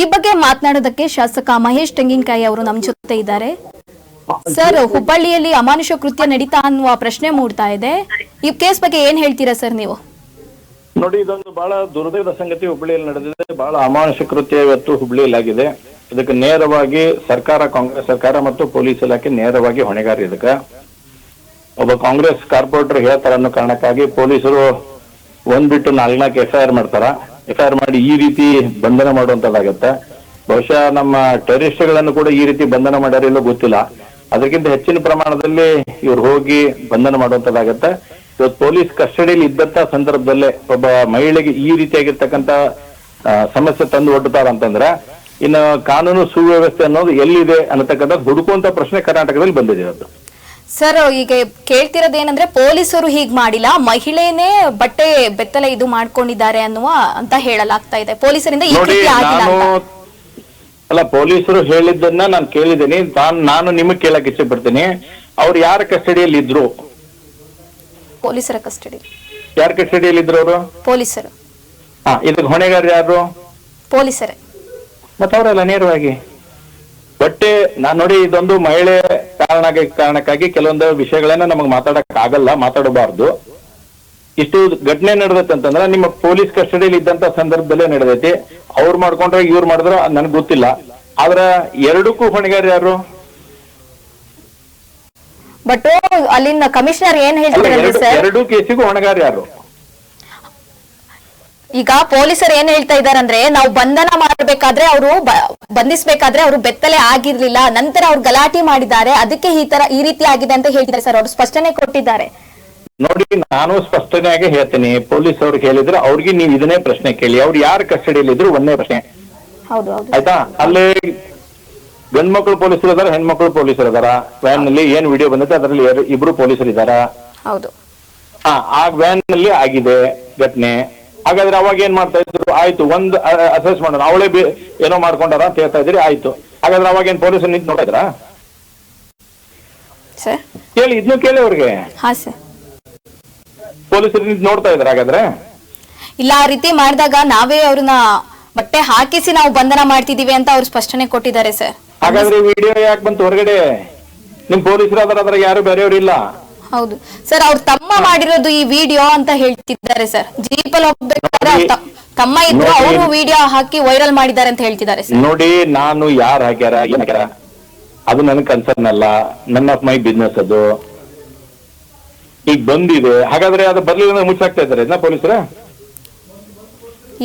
ಈ ಬಗ್ಗೆ ಮಾತನಾಡೋದಕ್ಕೆ ಶಾಸಕ ಮಹೇಶ್ ತೆಂಗಿನಕಾಯಿ ಅವರು ನಮ್ಮ ಜೊತೆ ಇದ್ದಾರೆ. ಸರ್, ಹುಬ್ಬಳ್ಳಿಯಲ್ಲಿ ಅಮಾನುಷ ಕೃತ್ಯ ನಡೀತಾ ಅನ್ನುವ ಪ್ರಶ್ನೆ ಮೂಡ್ತಾ ಇದೆ. ಈ ಕೇಸ್ ಬಗ್ಗೆ ಏನ್ ಹೇಳ್ತೀರಾ ಸರ್ ನೀವು? ನೋಡಿ, ಇದೊಂದು ಬಹಳ ದುರ್ದೈವದ ಸಂಗತಿ ಹುಬ್ಬಳ್ಳಿಯಲ್ಲಿ ನಡೆದಿದೆ. ಬಹಳ ಅಮಾನುಷ ಕೃತ್ಯ ಇವತ್ತು ಹುಬ್ಬಳ್ಳಿಯಲ್ಲಿ ಆಗಿದೆ ಇದಕ್ಕೆ ನೇರವಾಗಿ ಸರ್ಕಾರ, ಕಾಂಗ್ರೆಸ್ ಸರ್ಕಾರ ಮತ್ತು ಪೊಲೀಸ್ ಇಲಾಖೆ ನೇರವಾಗಿ ಹೊಣೆಗಾರಿ ಇದಕ್ಕೆ. ಒಬ್ಬ ಕಾಂಗ್ರೆಸ್ ಕಾರ್ಪೊರೇಟರ್ ಹೇಳ್ತಾರ ಅನ್ನೋ ಕಾರಣಕ್ಕಾಗಿ ಪೊಲೀಸರು ಒಂದ್ ಬಿಟ್ಟು ನಾಲ್ಕು ಎಫ್ ಐ ಆರ್ ಮಾಡ್ತಾರ. ಎಫ್ ಐ ಆರ್ ಮಾಡಿ ಈ ರೀತಿ ಬಂಧನ ಮಾಡುವಂತದ್ದಾಗತ್ತೆ. ಬಹುಶಃ ನಮ್ಮ ಟೆರರಿಸ್ಟ್ಗಳನ್ನು ಕೂಡ ಈ ರೀತಿ ಬಂಧನ ಮಾಡ್ಯಾರ ಇಲ್ಲೋ ಗೊತ್ತಿಲ್ಲ. ಅದಕ್ಕಿಂತ ಹೆಚ್ಚಿನ ಪ್ರಮಾಣದಲ್ಲಿ ಇವ್ರು ಹೋಗಿ ಬಂಧನ ಮಾಡುವಂತದ್ದಾಗತ್ತೆ. ಇವತ್ತು ಪೊಲೀಸ್ ಕಸ್ಟಡಿಯಲ್ಲಿ ಇದ್ದಂತ ಸಂದರ್ಭದಲ್ಲೇ ಒಬ್ಬ ಮಹಿಳೆಗೆ ಈ ರೀತಿಯಾಗಿರ್ತಕ್ಕಂತ ಆ, ಸಮಸ್ಯೆ ತಂದು ಒಡ್ಡುತ್ತಾರ ಅಂತಂದ್ರೆ ಇನ್ನು ಕಾನೂನು ಸುವ್ಯವಸ್ಥೆ ಅನ್ನೋದು ಎಲ್ಲಿದೆ ಅನ್ನತಕ್ಕಂಥ ಹುಡುಕುವಂತ ಪ್ರಶ್ನೆ ಕರ್ನಾಟಕದಲ್ಲಿ ಬಂದಿದೆ ಇವತ್ತು. ಸರ್ ಈಗ ಕೇಳ್ತಿರೋದೇನಂದ್ರೆ ಪೊಲೀಸರು ಹೀಗ್ ಮಾಡಿಲ್ಲ ಮಹಿಳೆನೇ ಬಟ್ಟೆ ಬೆತ್ತಲೆ ಇದು ಮಾಡ್ಕೊಂಡಿದ್ದಾರೆ ಅನ್ನುವ ಅಂತ ಹೇಳಲಾಗ್ತಾ ಇದೆ. ಪೊಲೀಸರಿಂದ ಈ ನೋಡಿ ಕೃತ್ಯ ಆಗಿಲ್ಲ ನಾನು ಅಂತ ಅಲ್ಲ ಪೊಲೀಸರು ಹೇಳಿದ್ದನ್ನ ನಾನು ಕೇಳಿದ್ದೀನಿ. ತಾನ್ ನಾನು ನಿಮಗೆ ಕೇಳಕ್ ಇಚ್ಛೆ ಪಡ್ತೀನಿ ಅವ್ರು ಯಾರ ಕಸ್ಟಡಿಯಲ್ಲಿ ಇದ್ರು? ಪೊಲೀಸರ ಕಸ್ಟಡಿ. ಯಾರ ಕಸ್ಟಡಿಯಲ್ಲಿ ಇದ್ರು ಅವರು? ಪೊಲೀಸರು. ಹಾ ಇದಕ್ಕೆ ಹೊಣೆಗಾರ ಯಾರು? ಪೊಲೀಸರೇ. ಮತ್ತೆ ಅವರಲ್ಲ ನೇರವಾಗಿ. ಬಟ್ಟೆ ನಾನ್ ನೋಡಿ ಇದೊಂದು ಮಹಿಳೆ ಕಾರಣ ಕಾರಣಕ್ಕಾಗಿ ಕೆಲವೊಂದು ವಿಷಯಗಳನ್ನ ನಮಗೆ ಮಾತಾಡಕ್ ಆಗಲ್ಲ ಮಾತಾಡಬಾರ್ದು. ಇಷ್ಟು ಘಟನೆ ನಡೆದತ್ತಂತಂದ್ರೆ ನಿಮ್ಮ ಪೊಲೀಸ್ ಕಸ್ಟಡಿಯಲ್ಲಿ ಇದ್ದಂತ ಸಂದರ್ಭದಲ್ಲೇ ನಡೆದೈತಿ. ಅವ್ರು ಮಾಡ್ಕೊಂಡ್ರೆ ಇವ್ರು ಮಾಡಿದ್ರು ನನ್ಗೆ ಗೊತ್ತಿಲ್ಲ. ಆದ್ರ ಎರಡಕ್ಕೂ ಹೊಣೆಗಾರ ಯಾರು? ಬಟ್ ಅಲ್ಲಿನ ಕಮಿಷನರ್ ಏನ್ ಹೇಳ್ತಾರೆ ಎರಡು ಕೇಸಿಗೂ ಹೊಣೆಗಾರ ಯಾರು? ಈಗ ಪೊಲೀಸರು ಏನ್ ಹೇಳ್ತಾ ಇದಾರೆ ಅಂದ್ರೆ ನಾವು ಬಂಧನ ಮಾಡಬೇಕಾದ್ರೆ ಅವರು ಬಂಧಿಸ್ಬೇಕಾದ್ರೆ ಅವರು ಬೆತ್ತಲೆ ಆಗಿರ್ಲಿಲ್ಲ ನಂತರ ಅವ್ರು ಗಲಾಟೆ ಮಾಡಿದ್ದಾರೆ ಅದಕ್ಕೆ ಈ ತರ ಈ ರೀತಿ ಆಗಿದೆ ಅಂತ ಹೇಳ್ತಿದ್ದಾರೆ ಸರ್ ಅವರು ಸ್ಪಷ್ಟನೆ ಕೊಟ್ಟಿದ್ದಾರೆ. ನೋಡಿ ನಾನು ಸ್ಪಷ್ಟನೆಯಾಗಿ ಹೇಳ್ತೀನಿ ಪೊಲೀಸ್ ಅವ್ರು ಹೇಳಿದ್ರೆ ಅವ್ರಿಗೆ ನೀವು ಇದನ್ನೇ ಪ್ರಶ್ನೆ ಕೇಳಿ ಅವ್ರು ಯಾರು ಕಸ್ಟಡಿಯಲ್ಲಿ ಇದ್ರು ಒಂದೇ ಪ್ರಶ್ನೆ. ಆಯ್ತಾ? ಅಲ್ಲಿ ಗಂಡ್ಮಕ್ಳು ಪೊಲೀಸರು ಇದಾರ ಹೆಣ್ಮಕ್ಳು ಪೊಲೀಸರು ಇದಾರ? ವ್ಯಾನ್ನಲ್ಲಿ ಏನ್ ವಿಡಿಯೋ ಬಂದಿದೆ ಅದರಲ್ಲಿ ಇಬ್ರು ಪೊಲೀಸರು ಇದಾರ? ಹೌದು. ಆ ವ್ಯಾನ್ನಲ್ಲಿ ಆಗಿದೆ ಘಟನೆ. ಹಾಗಾದ್ರೆ ಅವಾಗ ಏನ್ ಮಾಡ್ತಾ ಇದ್ರು? ಆಯ್ತು ಒಂದ್ ಅಸೆಸ್ ಮಾಡೋಣ. ಅವಳೇ ಏನೋ ಮಾಡ್ಕೊಂಡಾರ ಅಂತ ಹೇಳ್ತಾ ಇದ್ರಿ ಆಯ್ತು. ಹಾಗಾದ್ರೆ ಅವಾಗ ಏನ್ ಪೊಲೀಸ್ ನಿಂತು ನೋಡಿದ್ರ? ಕೇಳಿ ಇದ್ನು ಕೇಳಿ ಅವ್ರಿಗೆ. ಪೊಲೀಸರು ನಿಂತು ನೋಡ್ತಾ ಇದ್ರ ಹಾಗಾದ್ರೆ? ಇಲ್ಲ ಆ ರೀತಿ ಮಾಡಿದಾಗ ನಾವೇ ಅವ್ರನ್ನ ಬಟ್ಟೆ ಹಾಕಿಸಿ ನಾವು ಬಂಧನ ಮಾಡ್ತಿದೀವಿ ಅಂತ ಅವ್ರು ಸ್ಪಷ್ಟನೆ ಕೊಟ್ಟಿದ್ದಾರೆ ಸರ್. ಹಾಗಾದ್ರೆ ವಿಡಿಯೋ ಯಾಕೆ ಬಂತು ಹೊರಗಡೆ? ನಿಮ್ ಪೊಲೀಸರು ಅದರ ಅದ್ರಾಗ ಯಾರು ಬೇರೆಯವ್ರು ಇಲ್ಲ? ಹೌದು. ಸರ್ ಅವ್ರ ತಮ್ಮ ಮಾಡಿರೋದು ಈ ವಿಡಿಯೋ ಅಂತ ಹೇಳ್ತಿದ್ದಾರೆ ಸರ್ ಜೀಪಲ್ಲಿ ಹೋಗ್ಬೇಕಾದ್ರೆ ತಮ್ಮ ಇದ್ರು. ಅವರು ವಿಡಿಯೋ ಹಾಕಿ ವೈರಲ್ ಮಾಡಿದ್ದಾರೆ ಅಂತ ಹೇಳ್ತಿದ್ದಾರೆ ಸರ್ ನೋಡಿ ನಾನು ಯಾರು ಹಾಕ್ಯಾರ ಏನ್ ಹಾಕ್ಯಾರ? ಅದು ನನ್ ಕನ್ಸರ್ನ್ ಅಲ್ಲ. ನನ್ನ ಆಫ್ ಮೈ ಬಿಸ್ನೆಸ್ ಅದು. ಈಗ ಬಂದಿದೆ. ಹಾಗಾದ್ರೆ ಅದು ಬರ್ಲಿಲ್ಲ ಮುಚ್ಚಾಕ್ತಾ ಇದ್ದಾರೆ. ಇದನ್ನ ಪೊಲೀಸರ?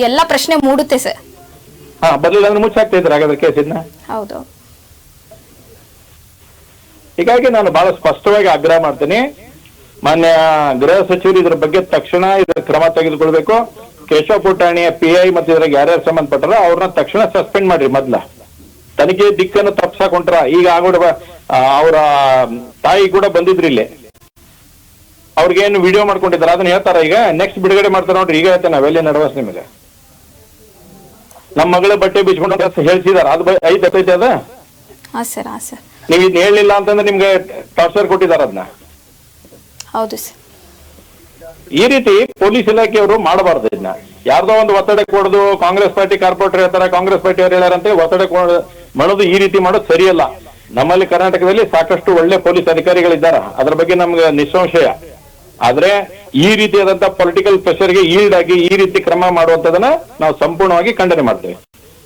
ಎಲ್ಲ ಪ್ರಶ್ನೆ ಮೂಡುತ್ತೆ ಸರ್ ಹಾ ಬರ್ಲಿಲ್ಲ ಅಂದ್ರೆ ಮುಚ್ಚಾಕ್ತಾ ಇದ್ದಾರೆ ಹಾಗಾದ್ರೆ ಕೇಸ್ ಇದನ್ನ ಹೌದು. ಹೀಗಾಗಿ ನಾನು ಬಹಳ ಸ್ಪಷ್ಟವಾಗಿ ಆಗ್ರಹ ಮಾಡ್ತೀನಿ. ಮಾನ್ಯ ಗೃಹ ಸಚಿವರು ಇದ್ರ ಬಗ್ಗೆ ತಕ್ಷಣ ಇದರ ಕ್ರಮ ತೆಗೆದುಕೊಳ್ಬೇಕು. ಕೇಶವ ಪುಟಾಣಿಯ ಪಿ ಐ ಮತ್ತೆ ಇದ್ರಾಗ ಯಾರ್ಯಾರು ಸಂಬಂಧಪಟ್ಟಾರ ಅವ್ರನ್ನ ತಕ್ಷಣ ಸಸ್ಪೆಂಡ್ ಮಾಡ್ರಿ ಮೊದ್ಲ. ತನಿಖೆ ದಿಕ್ಕನ್ನು ತಪ್ಸಾಕೊಂಡ್ರ ಈಗ ಆಗೋಡ ಅವರ ತಾಯಿ ಕೂಡ ಬಂದಿದ್ರಿ ಇಲ್ಲಿ. ಅವ್ರಿಗೇನು ವಿಡಿಯೋ ಮಾಡ್ಕೊಂಡಿದ್ದಾರೆ? ಅದನ್ನ ಹೇಳ್ತಾರ ಈಗ? ನೆಕ್ಸ್ಟ್ ಬಿಡುಗಡೆ ಮಾಡ್ತಾರ ನೋಡ್ರಿ. ಈಗ ಹೇಳ್ತೇನೆ ನಾವೆಲ್ಲಿ ನಡವಸ್ ನಿಮಗೆ? ನಮ್ಮ ಮಗಳ ಬಟ್ಟೆ ಬಿಚ್ಕೊಂಡು ಹೇಳ್ತಿದಾರ. ಅದು ಐದ್ ಅದ? ಸರ್. ಹಾ, ಸರ್. ನೀವು ಇದನ್ನ ಹೇಳಲಿಲ್ಲ ಅಂತಂದ್ರೆ ನಿಮ್ಗೆ ಟಾರ್ಚರ್ ಕೊಟ್ಟಿದಾರ ಅದನ್ನ ಹೌದು ಸರ್. ಈ ರೀತಿ ಪೊಲೀಸ್ ಇಲಾಖೆಯವರು ಮಾಡಬಾರ್ದು ಇದನ್ನ. ಯಾರ್ದೋ ಒಂದು ಒತ್ತಡ ಕೊಡೋದು ಕಾಂಗ್ರೆಸ್ ಪಾರ್ಟಿ ಕಾರ್ಪೊರೇಟರ್ ಹೇಳ್ತಾರ ಕಾಂಗ್ರೆಸ್ ಪಾರ್ಟಿ ಅವ್ರು ಹೇಳ್ಯಾರಂತೆ ಒತ್ತಡ ಮಾಡೋದು ಈ ರೀತಿ ಮಾಡೋದು ಸರಿಯಲ್ಲ. ನಮ್ಮಲ್ಲಿ ಕರ್ನಾಟಕದಲ್ಲಿ ಸಾಕಷ್ಟು ಒಳ್ಳೆ ಪೊಲೀಸ್ ಅಧಿಕಾರಿಗಳಿದ್ದಾರೆ. ಅದ್ರ ಬಗ್ಗೆ ನಮ್ಗೆ ನಿಸ್ಸಂಶಯ. ಆದ್ರೆ ಈ ರೀತಿಯಾದಂತ ಪೊಲಿಟಿಕಲ್ ಪ್ರೆಷರ್ಗೆ ಈಲ್ಡ್ ಆಗಿ ಈ ರೀತಿ ಕ್ರಮ ಮಾಡುವಂತದನ್ನ ನಾವು ಸಂಪೂರ್ಣವಾಗಿ ಖಂಡನೆ ಮಾಡ್ತೇವೆ.